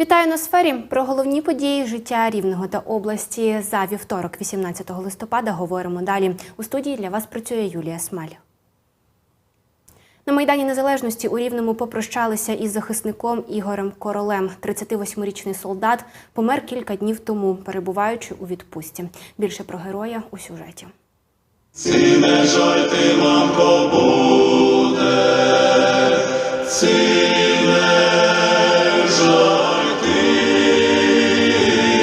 Вітаю на сфері. Про головні події життя Рівного та області за вівторок, 18 листопада, говоримо далі. У студії для вас працює Юлія Смаль. На Майдані Незалежності у Рівному попрощалися із захисником Ігорем Королем. 38-річний солдат помер кілька днів тому, перебуваючи у відпустці. Більше про героя у сюжеті. Сине жаль ти, мамко, буде, сине жаль.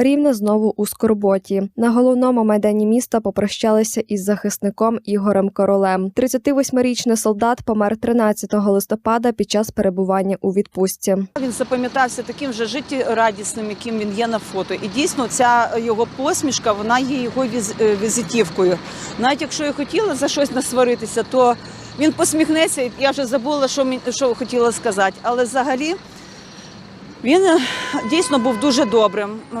Рівне знову у скорботі. На головному майдані міста попрощалися із захисником Ігорем Королем. 38-річний солдат помер 13 листопада під час перебування у відпустці. Він запам'ятався таким же життєрадісним, яким він є на фото. І дійсно, ця його посмішка вона є його е, візитівкою. Навіть якщо я хотіла за щось насваритися, то він посміхнеться. Я вже забула, що що хотіла сказати. Але взагалі він е, дійсно був дуже добрим. Е,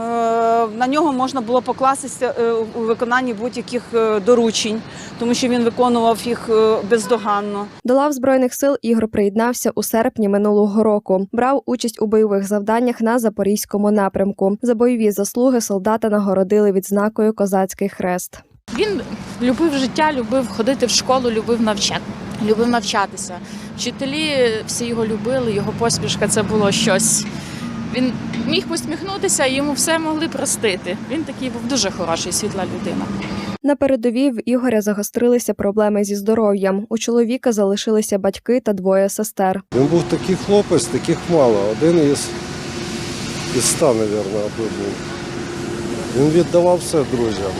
На нього можна було покластися е, у виконанні будь-яких доручень, тому що він виконував їх бездоганно. До лав збройних сил Ігор приєднався у серпні минулого року. Брав участь у бойових завданнях на запорізькому напрямку. За бойові заслуги солдата нагородили відзнакою Козацький хрест. Він любив життя, любив ходити в школу, любив навчати. Любив навчатися. Вчителі всі його любили, його посмішка це було щось. Він міг посміхнутися, йому все могли простити. Він такий був дуже хороший, світла людина. На передовій в Ігоря загострилися проблеми зі здоров'ям. У чоловіка залишилися батьки та двоє сестер. Він був такий хлопець, таких мало. Один із, із ста, мабуть, аби був. Він віддавав все друзям.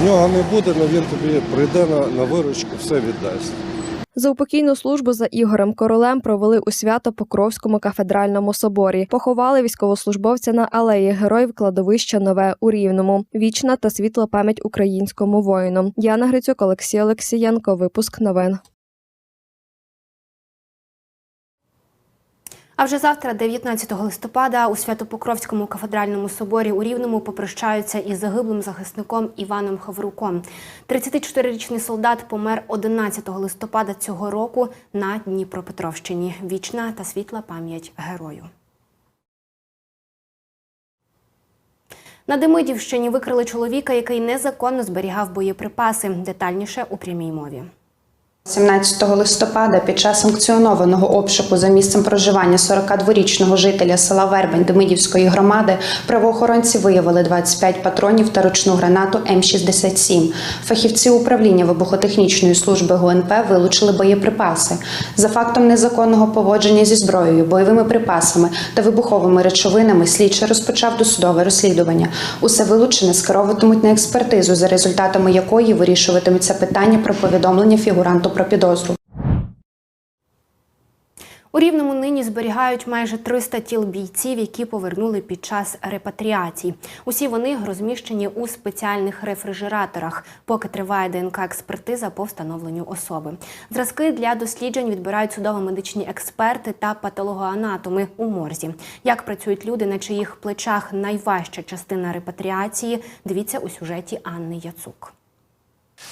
В нього не буде, але він тобі прийде на, на виручку, все віддасть. Заупокійну службу за Ігорем Королем провели у Свято-Покровському кафедральному соборі. Поховали військовослужбовця на алеї Героїв кладовища Нове у Рівному. Вічна та світла пам'ять українському воїну. Яна Грицюк, Олексій Олексієнко. Випуск новин. А вже завтра, 19 листопада, у Святопокровському кафедральному соборі у Рівному попрощаються із загиблим захисником Іваном Хавруком. 34-річний солдат помер 11 листопада цього року на Дніпропетровщині. Вічна та світла пам'ять герою. На Демидівщині викрили чоловіка, який незаконно зберігав боєприпаси. Детальніше у прямій мові. 17 листопада під час санкціонованого обшуку за місцем проживання 42-річного жителя села Вербень Демидівської громади правоохоронці виявили 25 патронів та ручну гранату М67. Фахівці управління вибухотехнічної служби ГУНП вилучили боєприпаси. За фактом незаконного поводження зі зброєю, бойовими припасами та вибуховими речовинами слідчий розпочав досудове розслідування. Усе вилучене скеровуватимуть на експертизу, за результатами якої вирішуватиметься питання про повідомлення фігуранту про підозру. У Рівному нині зберігають майже 300 тіл бійців, які повернули під час репатріацій. Усі вони розміщені у спеціальних рефрижераторах, поки триває ДНК-експертиза по встановленню особи. Зразки для досліджень відбирають судово-медичні експерти та патологоанатоми у морзі. Як працюють люди, на чиїх плечах найважча частина репатріації, дивіться у сюжеті Анни Яцук.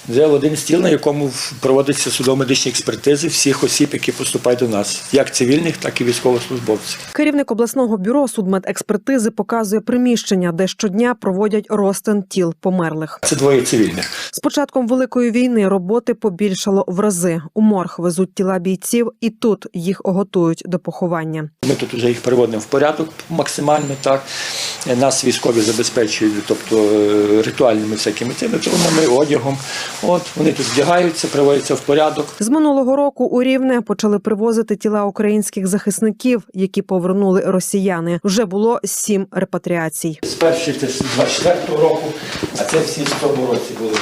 Це один стіл, на якому проводяться судово-медичні експертизи всіх осіб, які поступають до нас, як цивільних, так і військовослужбовців. Керівник обласного бюро судмедекспертизи показує приміщення, де щодня проводять розтин тіл померлих. Це двоє цивільних. З початком великої війни роботи побільшало в рази. У морг везуть тіла бійців, і тут їх готують до поховання. Ми тут вже їх приводимо в порядок максимально. Так нас військові забезпечують, тобто е, ритуальними всякими цими тронами, одягом. От вони тут вдягаються, приводяться в порядок. З минулого року у Рівне почали привозити тіла українських захисників, які повернули росіяни. Вже було сім репатріацій. З перших це з 24-го року, а це всі в тому році були.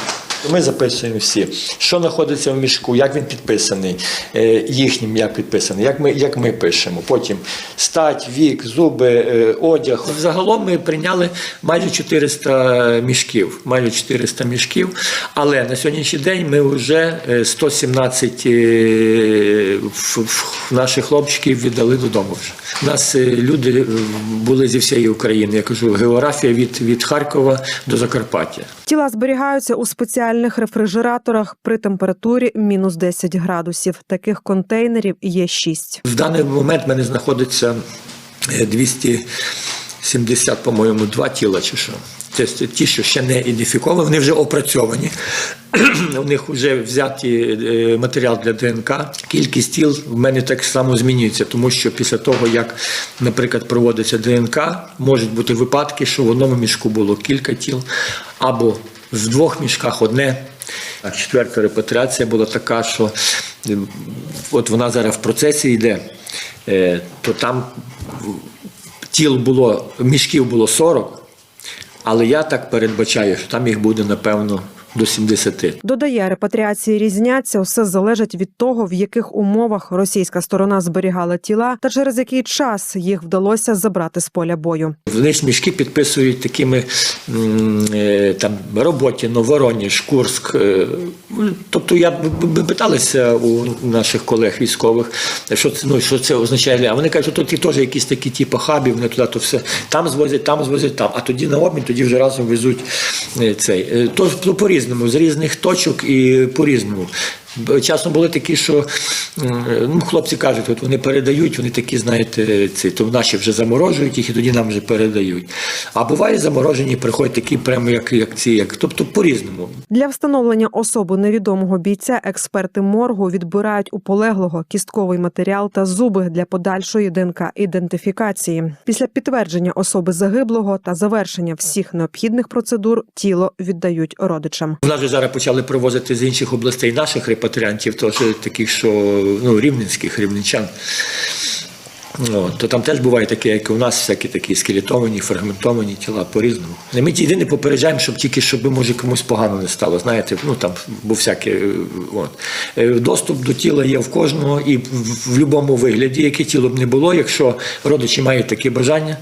Ми записуємо всі, що знаходиться в мішку, як він підписаний, е, їхнім як підписаний, як ми, як ми пишемо. Потім стать, вік, зуби, е, одяг. Загалом ми прийняли майже 400 мішків. Майже 400 мішків. Але на сьогоднішній день ми вже е, 117 е, наших хлопчиків віддали додому. Вже у нас люди були зі всієї України. Я кажу, географія від, від Харкова до Закарпаття. Тіла зберігаються у спеціальних рефрижераторах при температурі мінус 10 градусів. Таких контейнерів є шість. В даний момент в мене знаходиться е, 270, по-моєму, два тіла чи що. Це ті, що ще не ідентифіковані, вони вже опрацьовані. У них вже взяті е, матеріал для ДНК. Кількість тіл в мене так само змінюється, тому що після того, як, наприклад, проводиться ДНК, можуть бути випадки, що в одному мішку було кілька тіл, або в двох мішках одне. А четверта репатріація була така, що е, от вона зараз в процесі йде, е, то там тіл було, мішків було 40, але я так передбачаю, що там їх буде, напевно, до 70. Додає, репатріації різняться, все залежить від того, в яких умовах російська сторона зберігала тіла та через який час їх вдалося забрати з поля бою. Вони ж мішки підписують такими е, там роботі Вороніж, Курськ. Тобто я б- питалися у наших колег військових, що це, ну, що це означає. А вони кажуть, що тут теж якісь такі типу хабів, вони туди то все там звозять, там звозять, там. А тоді на обмін, тоді вже разом везуть е, цей. Е, Тож ну, по-різному, з різних точок і по-різному. Б- Часом були такі, що ну, хлопці кажуть, от вони передають, вони такі, знаєте, ці, то наші вже заморожують їх і тоді нам вже передають. А буває заморожені, приходять такі прямо, як, як ці, як, тобто по-різному. Для встановлення особи невідомого бійця експерти моргу відбирають у полеглого кістковий матеріал та зуби для подальшої ДНК ідентифікації. Після підтвердження особи загиблого та завершення всіх необхідних процедур тіло віддають родичам. У нас вже зараз почали привозити з інших областей наших репатріантів, теж таких, що ну, рівненських, рівненчан. От, то там теж буває таке, як і у нас, всякі такі скелетовані, фрагментовані тіла по-різному. Ми єдине попереджаємо, щоб тільки щоб може комусь погано не стало. Знаєте, ну там бо всяке. е, От. Е, Доступ до тіла є в кожного і в будь-якому вигляді, яке тіло б не було, якщо родичі мають таке бажання,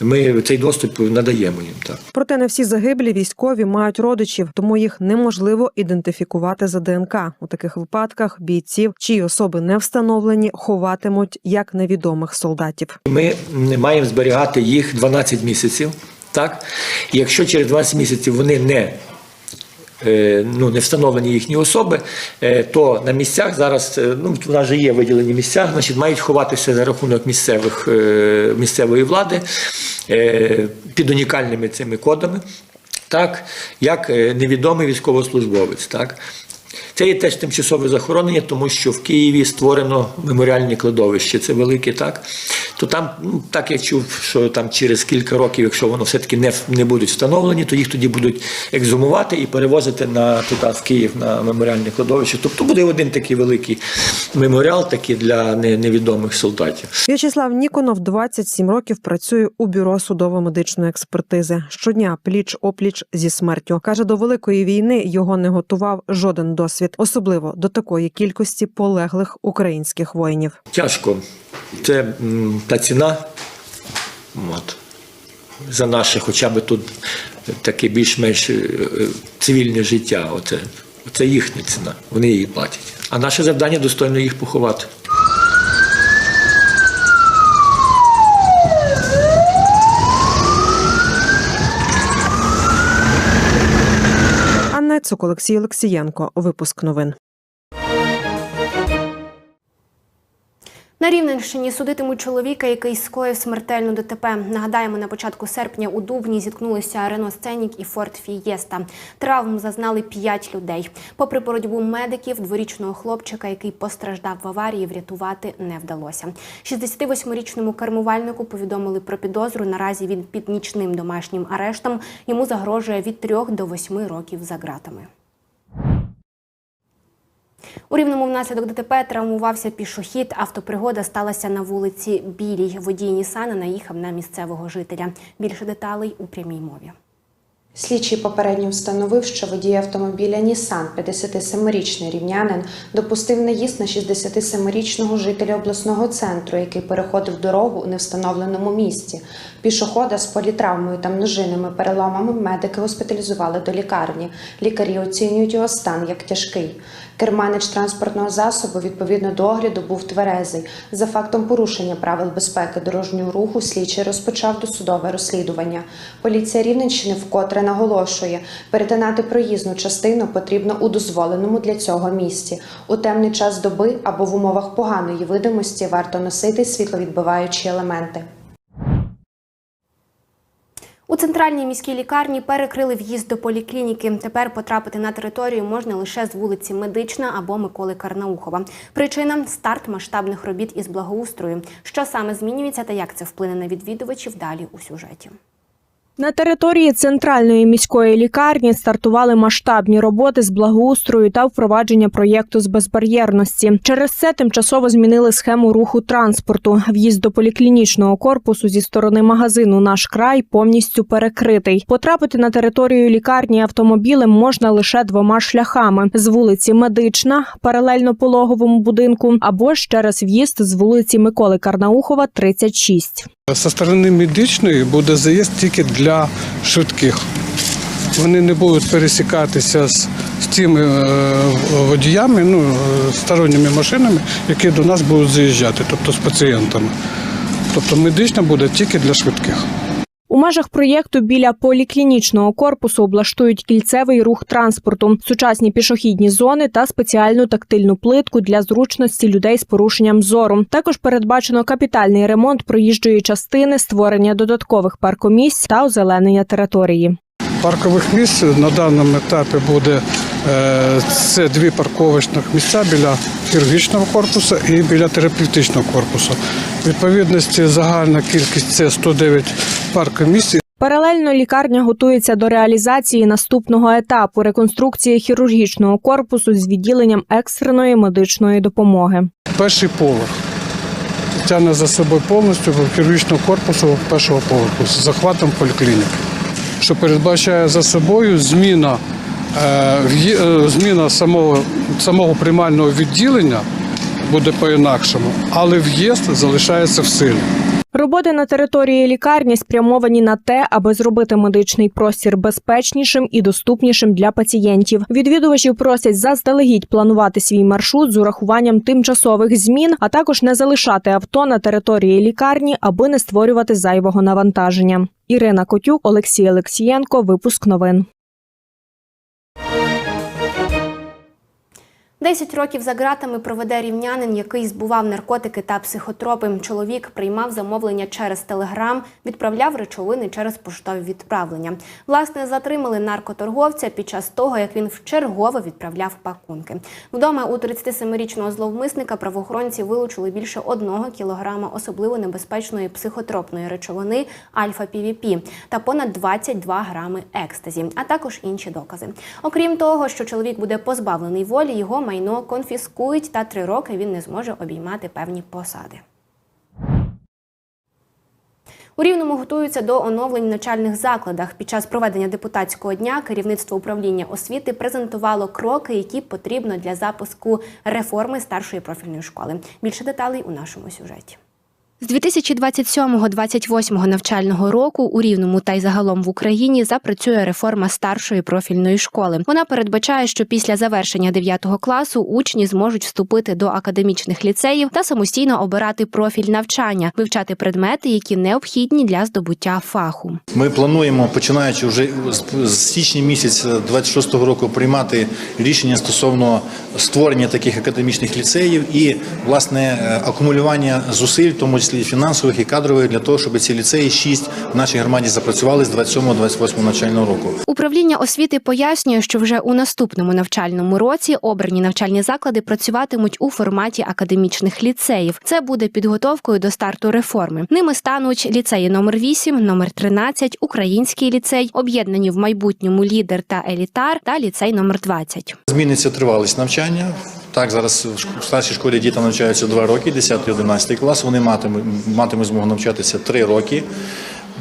ми цей доступ надаємо їм. Так. Проте не всі загиблі військові мають родичів, тому їх неможливо ідентифікувати за ДНК. У таких випадках бійців, чиї особи не встановлені, ховатимуть як невідомих солдатів. Ми маємо зберігати їх 12 місяців. Так? Якщо через 12 місяців вони не, е, ну, не встановлені їхні особи, е, то на місцях зараз, е, ну, в нас же є виділені місця, значить, мають ховатися за рахунок місцевих, місцевої влади під унікальними цими кодами, так, як невідомий військовослужбовець. Так? Це є теж тимчасове захоронення, тому що в Києві створено меморіальне кладовище. Це велике, так. То там, ну так я чув, що там через кілька років, якщо воно все-таки не, не будуть встановлені, то їх тоді будуть ексгумувати і перевозити на туди в Київ на меморіальне кладовище. Тобто буде один такий великий меморіал, такий для не- невідомих солдатів. В'ячеслав Ніконов 27 років працює у бюро судово-медичної експертизи. Щодня пліч опліч зі смертю. каже, до великої війни його не готував жоден досвід, особливо до такої кількості полеглих українських воїнів. Тяжко. Це м, та ціна. От. За наше, хоча б тут таке більш-менш е, е, цивільне життя. Оце, це їхня ціна. Вони її платять. А наше завдання достойно їх поховати. Анна Цук, Олексій Олексієнко. Випуск новин. На Рівненщині судитимуть чоловіка, який скоїв смертельну ДТП. Нагадаємо, на початку серпня у Дубні зіткнулися Рено Сценік і Форд Фієста. Травм зазнали п'ять людей. Попри боротьбу медиків, дворічного хлопчика, який постраждав в аварії, врятувати не вдалося. 68-річному кермувальнику повідомили про підозру. Наразі він під нічним домашнім арештом. Йому загрожує від 3 до 8 років за ґратами. У Рівному внаслідок ДТП травмувався пішохід. Автопригода сталася на вулиці Білій. Водій Нісана наїхав на місцевого жителя. Більше деталей у прямій мові. Слідчий попередньо встановив, що водій автомобіля Нісан, 57-річний рівнянин, допустив наїзд на 67-річного жителя обласного центру, який переходив дорогу у невстановленому місці. Пішохода з політравмою та множинними переломами медики госпіталізували до лікарні. Лікарі оцінюють його стан як тяжкий. Керманич транспортного засобу відповідно до огляду був тверезий. За фактом порушення правил безпеки дорожнього руху слідчий розпочав досудове розслідування. Поліція Рівненщини вкотре наголошує, перетинати проїзну частину потрібно у дозволеному для цього місці. У темний час доби або в умовах поганої видимості варто носити світловідбиваючі елементи. Центральній міській лікарні перекрили в'їзд до поліклініки. Тепер потрапити на територію можна лише з вулиці Медична або Миколи Карнаухова. Причина старт масштабних робіт із благоустрою. Що саме змінюється та як це вплине на відвідувачів далі у сюжеті. На території центральної міської лікарні стартували масштабні роботи з благоустрою та впровадження проєкту з безбар'єрності. Через це тимчасово змінили схему руху транспорту. В'їзд до поліклінічного корпусу зі сторони магазину Наш край повністю перекритий. Потрапити на територію лікарні автомобілем можна лише двома шляхами: з вулиці Медична, паралельно пологовому будинку, або ж через в'їзд з вулиці Миколи Карнаухова, 36. Со сторони медичної буде заїзд тільки для швидких. Вони не будуть пересікатися з, тими е, водіями, ну, е, сторонніми машинами, які до нас будуть заїжджати, тобто з пацієнтами. Тобто медична буде тільки для швидких. Межах проєкту біля поліклінічного корпусу облаштують кільцевий рух транспорту, сучасні пішохідні зони та спеціальну тактильну плитку для зручності людей з порушенням зору. Також передбачено капітальний ремонт проїжджої частини, створення додаткових паркомісць та озеленення території. Паркових місць на даному етапі буде е, це дві парковочних місця біля хірургічного корпусу і біля терапевтичного корпусу. Відповідності загальна кількість це 109 паркомісць. Паралельно лікарня готується до реалізації наступного етапу реконструкції хірургічного корпусу з відділенням екстреної медичної допомоги. Перший поверх тягне за собою повністю хірургічного корпусу першого поверху з захватом поліклініки, що передбачає за собою зміна, е, е, зміна самого, самого приймального відділення буде по-інакшому, але в'їзд залишається в силі. Роботи на території лікарні спрямовані на те, аби зробити медичний простір безпечнішим і доступнішим для пацієнтів. Відвідувачів просять заздалегідь планувати свій маршрут з урахуванням тимчасових змін, а також не залишати авто на території лікарні, аби не створювати зайвого навантаження. Ірина Котюк, Олексій Олексієнко. Випуск новин. 10 років за ґратами проведе рівнянин, який збував наркотики та психотропи. Чоловік приймав замовлення через телеграм, відправляв речовини через поштові відправлення. Власне, затримали наркоторговця під час того, як він вчергово відправляв пакунки. Вдома у 37-річного зловмисника правоохоронці вилучили більше одного кілограма особливо небезпечної психотропної речовини альфа-півіпі та понад 22 грами екстазі, а також інші докази. Окрім того, що чоловік буде позбавлений волі, його майно конфіскують та три роки він не зможе обіймати певні посади. У Рівному готуються до оновлень в навчальних закладах. Під час проведення депутатського дня керівництво управління освіти презентувало кроки, які потрібно для запуску реформи старшої профільної школи. Більше деталей у нашому сюжеті. З 2027-28 навчального року у Рівному та й загалом в Україні запрацює реформа старшої профільної школи. Вона передбачає, що після завершення 9 класу учні зможуть вступити до академічних ліцеїв та самостійно обирати профіль навчання, вивчати предмети, які необхідні для здобуття фаху. Ми плануємо, починаючи вже з- січня місяця 26-го року, приймати рішення стосовно створення таких академічних ліцеїв і власне е, акумулювання зусиль, тому числі і фінансових і кадрових, для того, щоб ці ліцеї 6 в нашій громаді запрацювали з 27-28 навчального року. Управління освіти пояснює, що вже у наступному навчальному році обрані навчальні заклади працюватимуть у форматі академічних ліцеїв. Це буде підготовкою до старту реформи. Ними стануть ліцеї номер 8, номер 13, Український ліцей, об'єднані в майбутньому лідер та елітар та ліцей номер 20. Зміниться тривалість навчання. Так, зараз в старшій школі діти навчаються 2 роки, 10 11 клас. Вони матимуть, матимуть змогу навчатися 3 роки.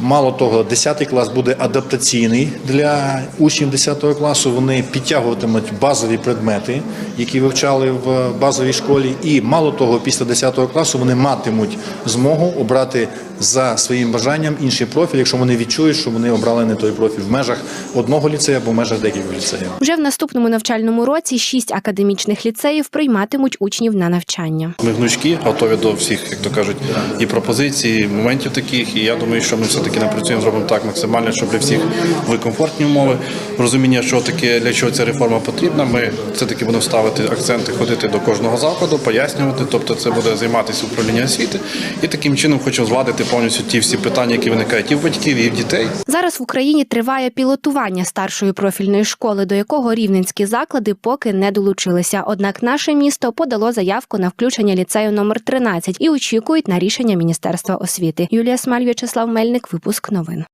Мало того, 10 клас буде адаптаційний для учнів 10 класу. Вони підтягуватимуть базові предмети, які вивчали в базовій школі. І мало того, після 10 класу вони матимуть змогу обрати за своїм бажанням інший профіль, якщо вони відчують, що вони обрали не той профіль в межах одного ліцею або в межах декількох ліцеїв. Вже в наступному навчальному році шість академічних ліцеїв прийматимуть учнів на навчання. Ми гнучкі, готові до всіх, як то кажуть, і пропозицій, і моментів таких. І я думаю, що ми все-таки напрацюємо, зробимо так максимально, щоб для всіх були комфортні умови. Розуміння, що таке, для чого ця реформа потрібна. Ми все-таки будемо ставити акценти, ходити до кожного закладу, пояснювати. Тобто, це буде займатися управління освіти. І таким чином хочемо згладити повністю ті всі питання, які виникають і в батьків, і в дітей. Зараз в Україні триває пілотування старшої профільної школи, до якого рівненські заклади поки не долучилися. Однак наше місто подало заявку на включення ліцею номер 13 і очікують на рішення Міністерства освіти. Юлія Смаль, В'ячеслав Мельник, випуск новин.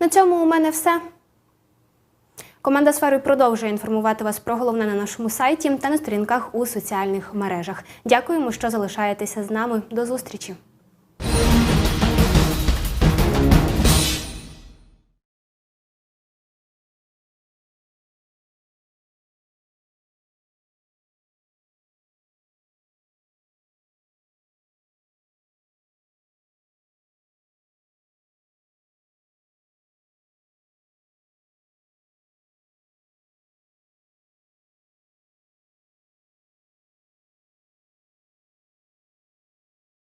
На цьому у мене все. Команда сфери продовжує інформувати вас про головне на нашому сайті та на сторінках у соціальних мережах. Дякуємо, що залишаєтеся з нами. До зустрічі!